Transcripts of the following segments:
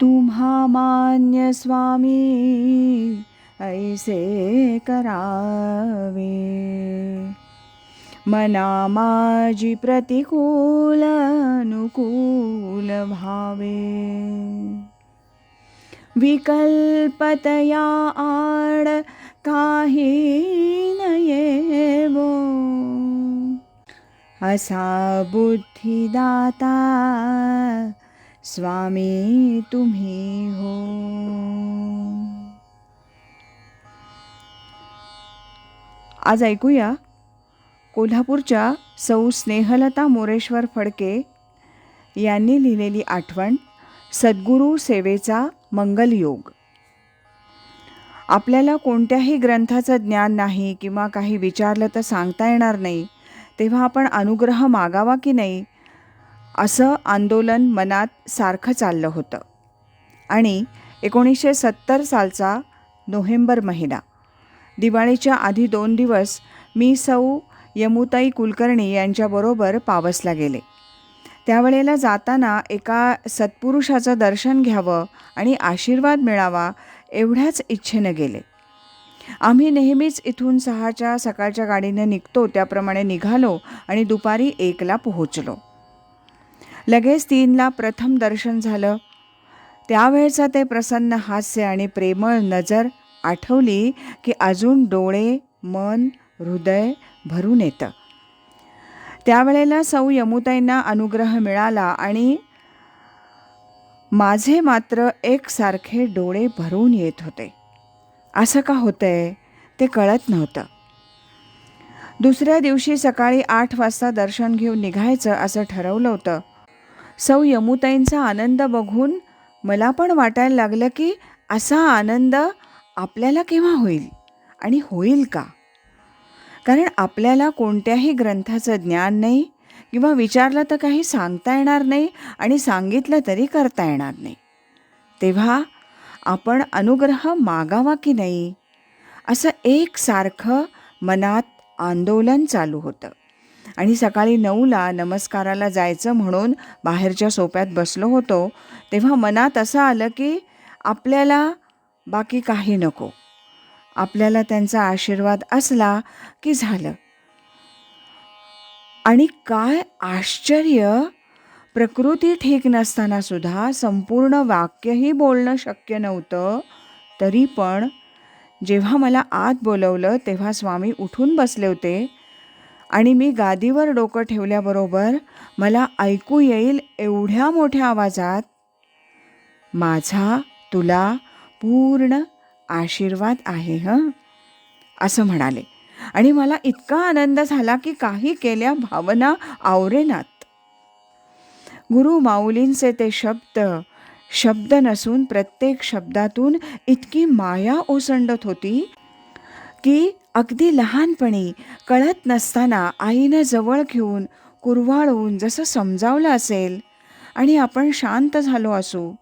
तुम्हा मान्य स्वामी ऐसे करावे। मना माझी प्रतिकूल अनुकूल भावे। विकल्पतया आड काही नयेवो। असा बुद्धिदाता स्वामी तुम्ही हो. आज ऐकूया कोल्हापूरच्या सौ स्नेहलता मोरेश्वर फडके यांनी लिहिलेली आठवण सद्गुरू सेवेचा मंगलयोग. आपल्याला कोणत्याही ग्रंथाचं ज्ञान नाही किंवा काही विचारलं तर सांगता येणार नाही तेव्हा आपण अनुग्रह मागावा की नाही असं आंदोलन मनात सारखं चाललं होतं. आणि एकोणीसशे सत्तर सालचा नोव्हेंबर महिना. दिवाळीच्या आधी दोन दिवस मी सौ यमुताई कुलकर्णी यांच्याबरोबर पावसला गेले. त्यावेळेला जाताना एका सत्पुरुषाचं दर्शन घ्यावं आणि आशीर्वाद मिळावा एवढ्याच इच्छेनं गेले. आम्ही नेहमीच इथून सहाच्या सकाळच्या गाडीने निघतो त्याप्रमाणे निघालो आणि दुपारी एकला पोहोचलो. लगेच तीनला प्रथम दर्शन झालं. त्यावेळचं ते प्रसन्न हास्य आणि प्रेमळ नजर आठवली की अजून डोळे मन हृदय भरून येतं. त्यावेळेला सौ यमुताईंना अनुग्रह मिळाला आणि माझे मात्र एकसारखे डोळे भरून येत होते. असं का होतंय? ते कळत नव्हतं. दुसऱ्या दिवशी सकाळी आठ वाजता दर्शन घेऊन निघायचं असं ठरवलं होतं. सौ यमुताईंचा आनंद बघून मला पण वाटायला लागलं की असा आनंद आपल्याला केव्हा होईल आणि होईल का? कारण आपल्याला कोणत्याही ग्रंथाचं ज्ञान नाही किंवा विचारलं तर काही सांगता येणार नाही आणि सांगितलं तरी करता येणार नाही. तेव्हा आपण अनुग्रह मागावा की नाही? असं एकसारखं मनात आंदोलन चालू होतं. आणि सकाळी नऊला नमस्काराला जायचं म्हणून बाहेरच्या सोप्यात बसलो होतो तेव्हा मनात असं आलं की आपल्याला बाकी काही नको. आपल्याला त्यांचा आशीर्वाद असला की झालं. आणि काय आश्चर्य! प्रकृती ठीक नसताना सुद्धा संपूर्ण वाक्यही बोलणं शक्य नव्हतं. तरी पण जेव्हा मला आत बोलवलं तेव्हा स्वामी उठून बसले होते. आणि मी गादीवर डोकं ठेवल्याबरोबर मला ऐकू येईल एवढ्या मोठ्या आवाजात माझा तुला पूर्ण आशीर्वाद आहे हं? असं म्हणाले. आणि मला इतका आनंद झाला की काही केल्या भावना आवरेनात. गुरु माऊलींचे ते शब्द शब्द नसून प्रत्येक शब्दातून इतकी माया ओसंडत होती की अगदी लहानपणी कळत नसताना आईनं जवळ घेऊन कुरवाळून जसं समजावलं असेल आणि आपण शांत झालो असू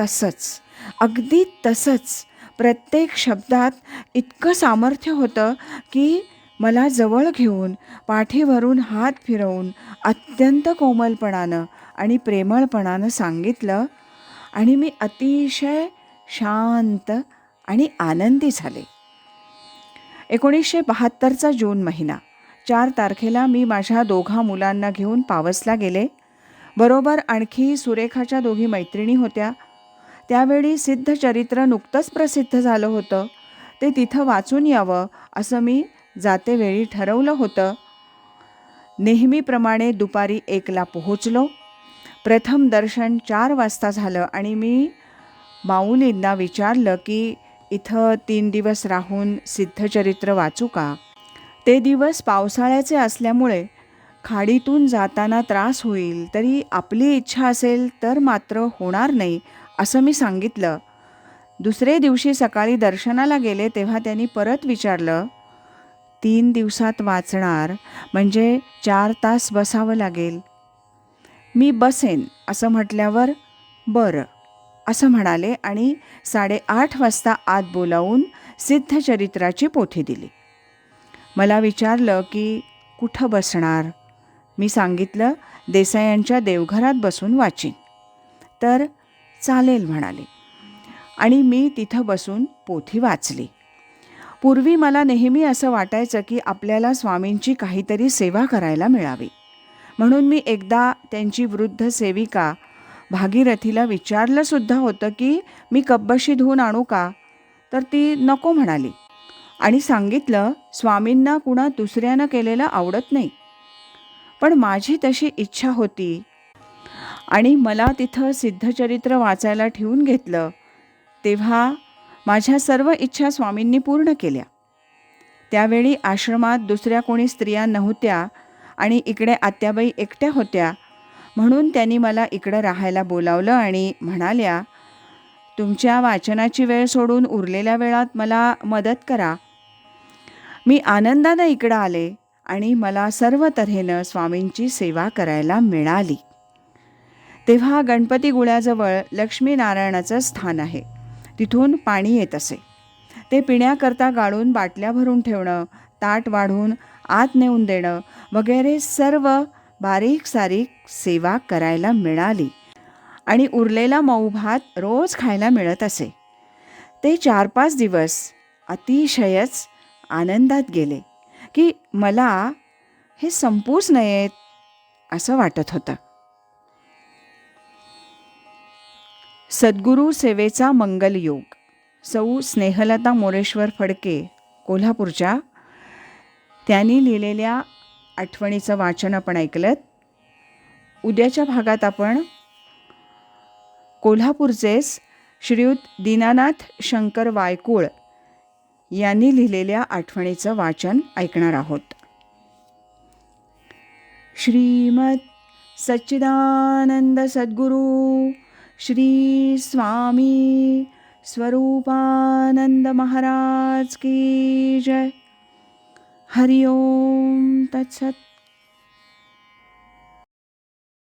तसंच अगदी तसंच प्रत्येक शब्दात इतकं सामर्थ्य होतं की मला जवळ घेऊन पाठीवरून हात फिरवून अत्यंत कोमलपणानं आणि प्रेमळपणानं सांगितलं आणि मी अतिशय शांत आणि आनंदी झाले. एकोणीसशे बहात्तरचा जून महिना. चार तारखेला मी माझ्या दोघा मुलांना घेऊन पावसला गेले. बरोबर आणखी सुरेखाच्या दोघी मैत्रिणी होत्या. त्यावेळी सिद्धचरित्र नुकतंच प्रसिद्ध झालं होतं. ते तिथं वाचून यावं असं मी जातेवेळी ठरवलं होतं. नेहमीप्रमाणे दुपारी एकला पोहोचलो. प्रथम दर्शन चार वाजता झालं आणि मी माऊलींना विचारलं की इथं तीन दिवस राहून सिद्धचरित्र वाचू का? ते दिवस पावसाळ्याचे असल्यामुळे खाडीतून जाताना त्रास होईल तरी आपली इच्छा असेल तर मात्र होणार नाही असं मी सांगितलं. दुसरे दिवशी सकाळी दर्शनाला गेले तेव्हा त्यांनी परत विचारलं तीन दिवसात वाचणार म्हणजे चार तास बसावं लागेल. मी बसेन असं म्हटल्यावर बरं. असं म्हणाले आणि साडेआठ वाजता आत बोलावून सिद्धचरित्राची पोथी दिली. मला विचारलं की कुठं बसणार? मी सांगितलं देसायांच्या देवघरात बसून वाचीन. तर चालेल म्हणाले. आणि मी तिथं बसून पोथी वाचली. पूर्वी मला नेहमी असं वाटायचं की आपल्याला स्वामींची काहीतरी सेवा करायला मिळावी. म्हणून मी एकदा त्यांची वृद्ध सेविका भागीरथीला विचारलं सुद्धा होतं की मी कब्बशी धुवून आणू का? तर ती नको म्हणाली. आणि सांगितलं स्वामींना कुणा दुसऱ्यानं केलेलं आवडत नाही. पण माझी तशी इच्छा होती. आणि मला तिथं सिद्धचरित्र वाचायला ठेवून घेतलं. तेव्हा माझ्या सर्व इच्छा स्वामींनी पूर्ण केल्या. त्यावेळी आश्रमात दुसऱ्या कोणी स्त्रिया नव्हत्या आणि इकडे आत्याबाई एकट्या होत्या. म्हणून त्यांनी मला इकडं राहायला बोलावलं आणि म्हणाल्या तुमच्या वाचनाची वेळ सोडून उरलेल्या वेळात मला मदत करा. मी आनंदानं इकडं आले आणि मला सर्व तऱ्हेनं स्वामींची सेवा करायला मिळाली. तेव्हा गणपती गुळ्याजवळ लक्ष्मीनारायणाचं स्थान आहे. तिथून पाणी येत असे. ते पिण्याकरता गाळून बाटल्या भरून ठेवणं ताट वाढून आत नेऊन देणं वगैरे सर्व बारीक सारीक सेवा करायला मिळाली आणि उरलेला मऊ भात रोज खायला मिळत असे. ते चार पाच दिवस अतिशयच आनंदात गेले की मला हे संपूच नयेत असं वाटत होतं. सद्गुरू सेवेचा मंगलयोग सौ स्नेहलता मोरेश्वर फडके कोल्हापूरच्या. त्यांनी लिहिलेल्या आठवणीचं वाचन आपण ऐकलं उद्याच्या भागात आपण कोल्हापूरचेच श्रीयुत दीनानाथ शंकर वायकुळ यांनी लिहिलेल्या आठवणीचं वाचन ऐकणार आहोत. श्रीमद सच्चिदानंद सद्गुरू श्री स्वामी स्वरूपानंद महाराज की जय. हरि ओं तत्सत्